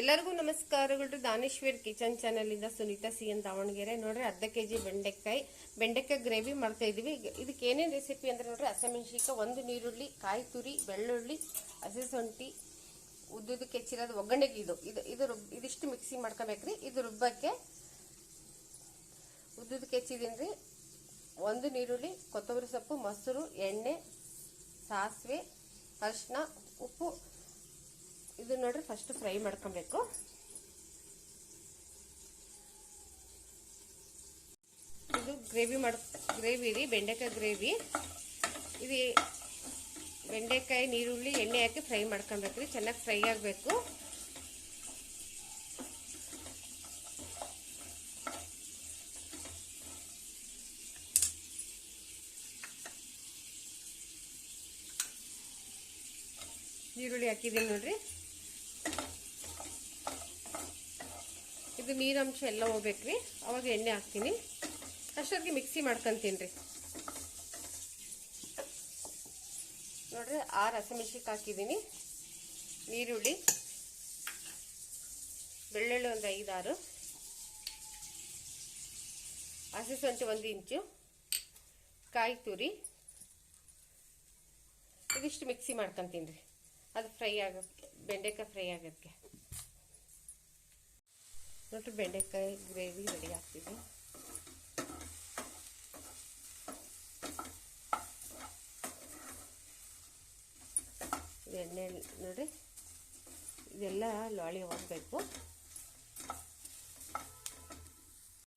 ಎಲ್ಲರಿಗೂ ನಮಸ್ಕಾರಗಳು. ದಾನೇಶ್ವರ್ ಕಿಚನ್ ಚಾನಲಿಂದ ಸುನೀತಾ ಸಿ ಎನ್ ದಾವಣಗೆರೆ. ನೋಡ್ರಿ, ಅರ್ಧ ಕೆ ಜಿ ಬೆಂಡೆಕಾಯಿ ಬೆಂಡೆಕಾಯಿ ಗ್ರೇವಿ ಮಾಡ್ತಾ ಇದೀವಿ. ಇದಕ್ಕೆ ಏನೇನು ರೆಸಿಪಿ ಅಂದ್ರೆ ನೋಡ್ರಿ, ಹಸಿಮೆಣಸಿನ್ಕಾಯಿ, ಒಂದು ನೀರುಳ್ಳಿ, ಕಾಯಿ ತುರಿ, ಬೆಳ್ಳುಳ್ಳಿ, ಹಸಿ ಶುಂಠಿ ಉದ್ದುದಕ್ಕೆ ಕೆಚ್ಚಿರೋದು ಒಗ್ಗರಣೆಗೆ ಇದು. ಇದು ಇದು ರುಬ್, ಇದಿಷ್ಟು ಮಿಕ್ಸಿ ಮಾಡ್ಕೋಬೇಕ್ರಿ ಇದು ರುಬ್ಬಕ್ಕೆ ಉದ್ದುದಕ್ಕೆ ಹೆಚ್ಚಿದೀನಿ ರೀ. ಒಂದು ನೀರುಳ್ಳಿ, ಕೊತ್ತಂಬರಿ ಸೊಪ್ಪು, ಮೊಸರು, ಎಣ್ಣೆ, ಸಾಸಿವೆ, ಅರಿಶಿನ, ಉಪ್ಪು ಇದು ನೋಡ್ರಿ ಫಸ್ಟ್ ಫ್ರೈ ಮಾಡ್ಕೊಬೇಕು. ಇದು ಗ್ರೇವಿ ಮಾಡ್ ಗ್ರೇವಿ ರೀ, ಬೆಂಡೆಕಾಯಿ ಗ್ರೇವಿ ಇದು ಬೆಂಡೆಕಾಯಿ, ನೀರುಳ್ಳಿ, ಎಣ್ಣೆ ಹಾಕಿ ಫ್ರೈ ಮಾಡ್ಕೊಬೇಕು ರೀ, ಚೆನ್ನಾಗಿ ಫ್ರೈ ಆಗಬೇಕು. ಈರುಳ್ಳಿ ಹಾಕಿದ್ದೀನಿ ನೋಡ್ರಿ. ಇದು ನೀರಂಶ ಎಲ್ಲ ಹೋಗ್ಬೇಕ್ರಿ ಅವಾಗ ಎಣ್ಣೆ ಹಾಕ್ತೀನಿ. ಅಷ್ಟೊತ್ತಿಗೆ ಮಿಕ್ಸಿ ಮಾಡ್ಕೊಂತೀನಿ ರೀ. ನೋಡ್ರಿ ಆರು ಹಸಿಮೆಣ್ಸಿಗೆ ಹಾಕಿದ್ದೀನಿ. ನೀರುಳ್ಳಿ ಬೆಳ್ಳುಳ್ಳಿ ಒಂದು ಐದಾರು. ಹಸಿ ಶುಂಠಿ ಒಂದು ಇಂಚು. ಕಾಯಿ ತುರಿ. ಇದಿಷ್ಟು ಮಿಕ್ಸಿ ಮಾಡ್ಕೊಂತೀನಿ ರೀ. ಅದು ಫ್ರೈ ಆಗೋಕ್ಕೆ, ಬೆಂಡೆಕಾಯಿ ಫ್ರೈ ಆಗೋಕ್ಕೆ. ನೋಡ್ರಿ ಬೆಂಡೆಕಾಯಿ ಗ್ರೇವಿ ರೆಡಿ ಹಾಕ್ತೀವಿ ಎಣ್ಣೆ ನೋಡಿ ಇದೆಲ್ಲ ಲಾಳಿ ಹೋಗಬೇಕು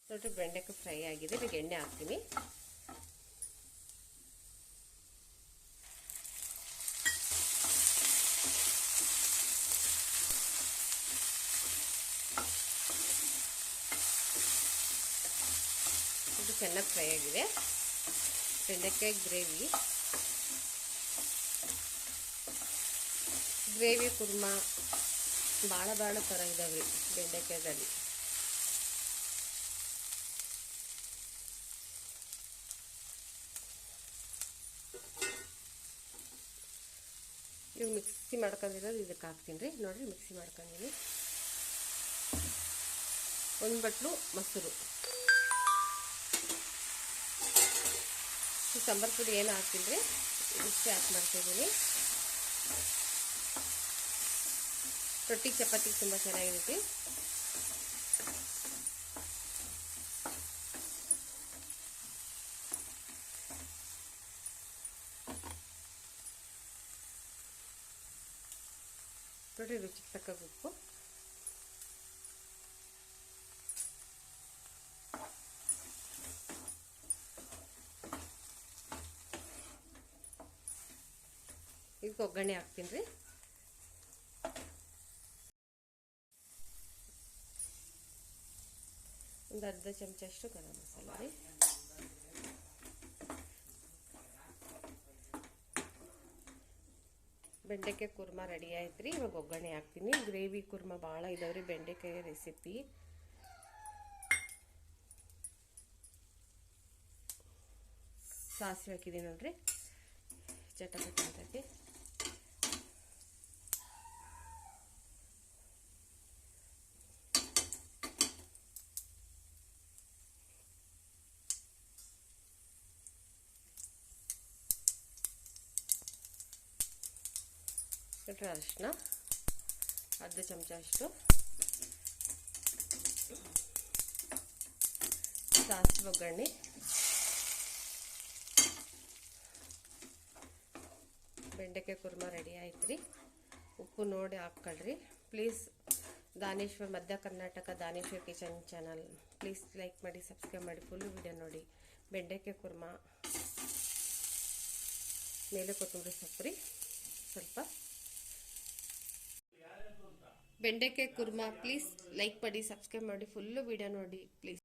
ನೋಡ್ರಿ ಬೆಂಡೆಕಾಯಿ ಫ್ರೈ ಆಗಿದೆ ಈಗ ಎಣ್ಣೆ ಹಾಕ್ತೀನಿ. ಇದು ಚೆನ್ನಾಗಿ ಫ್ರೈ ಆಗಿದೆ. ಬೆಂಡೆಕಾಯಿ ಗ್ರೇವಿ. ಗ್ರೇವಿ, ಕುರ್ಮ ಭಾಳ ಭಾಳ ಥರ ಇದಾವೆ ರೀ ಬೆಂಡೆಕಾಯಿದಲ್ಲಿ. ಇವು ಮಿಕ್ಸಿ ಮಾಡ್ಕೊಂಡಿರೋದು ಇದಕ್ಕೆ ಹಾಕ್ತೀನಿ ರೀ. ನೋಡಿರಿ, ಮಿಕ್ಸಿ ಮಾಡ್ಕೊಂಡಿನಿ. ಒಂದು ಬಟ್ಲು, ಮೊಸರು. ಸಾಂಬಾರು ಪುಡಿ ಏನು ಹಾಕ್ತೀನಿ ರೀ ಇಷ್ಟೇ ಹಾಕಿ ಮಾಡ್ತಾಯಿದ್ದೀನಿ ರೊಟ್ಟಿ, ಚಪಾತಿ ತುಂಬ ಚೆನ್ನಾಗಿರುತ್ತೆ. ನೋಡಿ ರುಚಿಗೆ ತಕ್ಕ ಉಪ್ಪು. ಇದಕ್ಕೆ ಒಗ್ಗರಣೆ ಹಾಕ್ತೀನಿ ರೀ. ಒಂದು ಅರ್ಧ ಚಮಚ ಅಷ್ಟು ಗರಂ ಮಸಾಲ ರೀ. ಬೆಂಡೆಕಾಯಿ ಕುರ್ಮ ರೆಡಿ ಆಯ್ತು ರೀ. ಇವಾಗ ಒಗ್ಗರಣೆ ಹಾಕ್ತೀನಿ. ಗ್ರೇವಿ ಕುರ್ಮಾ ಭಾಳ ಇದಾವೆ ರೀ ಬೆಂಡೆಕಾಯಿ ರೆಸಿಪಿ. ಸಾಸಿವೆ ಹಾಕಿದ್ದೀನಿ ನೋಡ್ರಿ. ಚಟಪಟ ಅಂತೈತಿ ಬಿಟ್ರೆ ಅರಿಶಿನ, ಅರ್ಧ ಚಮಚ ಅಷ್ಟು. ಸಾಸಿವೆ ಒಗ್ಗರಣೆ. ಬೆಂಡೆಕಾಯಿ ಕುರ್ಮ ರೆಡಿ ಆಯ್ತು ರೀ ಉಪ್ಪು ನೋಡಿ ಹಾಕ್ಕೊಳ್ರಿ. ಪ್ಲೀಸ್ ದಾನೇಶ್ವರ್ ಮಧ್ಯ Karnataka Daneshwar kitchen channel. Please like ಮಾಡಿ ಸಬ್ಸ್ಕ್ರೈಬ್ ಮಾಡಿ ಫುಲ್ ವಿಡಿಯೋ ನೋಡಿ. ಬೆಂಡೆಕಾಯಿ ಕುರ್ಮ. ಮೇಲೆ ಕೊತ್ತಂಬರಿ ಸೊಪ್ಪು ರೀ ಸ್ವಲ್ಪ ಬೆಂಡೆಕಾಯಿ ಕುರ್ಮಾ ಪ್ಲೀಸ್ ಲೈಕ್ ಮಾಡಿ ಸಬ್ಸ್ಕ್ರೈಬ್ ಮಾಡಿ ಫುಲ್ಲು ವಿಡಿಯೋ ನೋಡಿ ಪ್ಲೀಸ್